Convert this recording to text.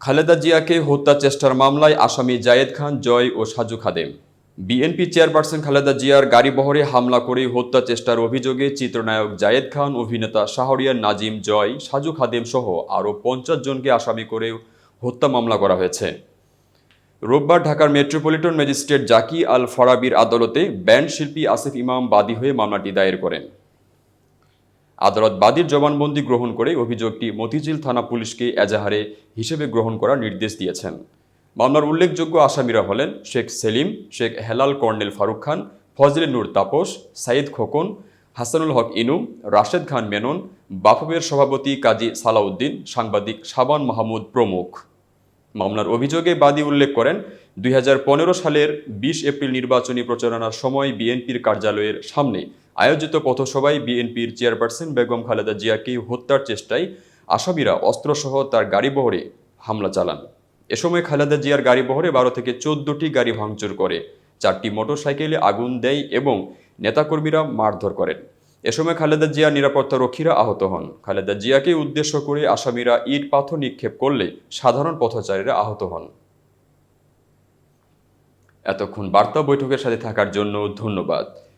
খালেদা জিয়াকে হত্যা চেষ্টার মামলায় আসামি জায়েদ খান, জয় ও সাজু খাদেম। বিএনপি চেয়ারপারসন খালেদা জিয়ার গাড়িবহরে হামলা করে হত্যা চেষ্টার অভিযোগে চিত্রনায়ক জায়েদ খান, অভিনেতা শাহরিয়ার নাজিম, জয়, সাজু খাদেম সহ আরও পঞ্চাশ জনকে আসামি করে হত্যা মামলা করা হয়েছে। রোববার ঢাকার মেট্রোপলিটন ম্যাজিস্ট্রেট জাকি আল ফরাবির আদালতে ব্যান্ড শিল্পী আসিফ ইমাম বাদী হয়ে মামলাটি দায়ের করেন। আদালত বাদীর জবানবন্দি গ্রহণ করে অভিযোগটি মতিঝিল থানা পুলিশকে এজাহারে হিসেবে গ্রহণ করার নির্দেশ দিয়েছেন। মামলার উল্লেখযোগ্য আসামিরা হলেন শেখ সেলিম, শেখ হেলাল কর্নেল ফারুক খান, ফজলে নূর তাপস সাইদ খোকন, হাসানুল হক ইনু, রাশেদ খান মেনন বাফবের সভাপতি কাজী সালাউদ্দিন, সাংবাদিক শাবান মাহমুদ প্রমুখ। মামলার অভিযোগে বাদী উল্লেখ করেন, দুই হাজার পনেরো সালের বিশ এপ্রিল নির্বাচনী প্রচারণার সময় বিএনপির কার্যালয়ের সামনে আয়োজিত পথসভায় বিএনপির চেয়ারপারসন বেগম খালেদা জিয়াকে হত্যার চেষ্টায় আসামিরা অস্ত্রসহ তার গাড়িবহরে হামলা চালান। এ সময় খালেদা জিয়ার গাড়িবহরে বারো থেকে চোদ্দটি গাড়ি ভাঙচুর করে। চারটি মোটরসাইকেলে আগুন দেয় এবং নেতাকর্মীরা মারধর করেন। এ সময় খালেদা জিয়া নিরাপত্তা রক্ষীরা আহত হন। খালেদা জিয়াকে উদ্দেশ্য করে আসামিরা ইট, পাথর নিক্ষেপ করলে সাধারণ পথচারীরা আহত হন। এতক্ষণ বার্তা বৈঠকের সাথে থাকার জন্য ধন্যবাদ।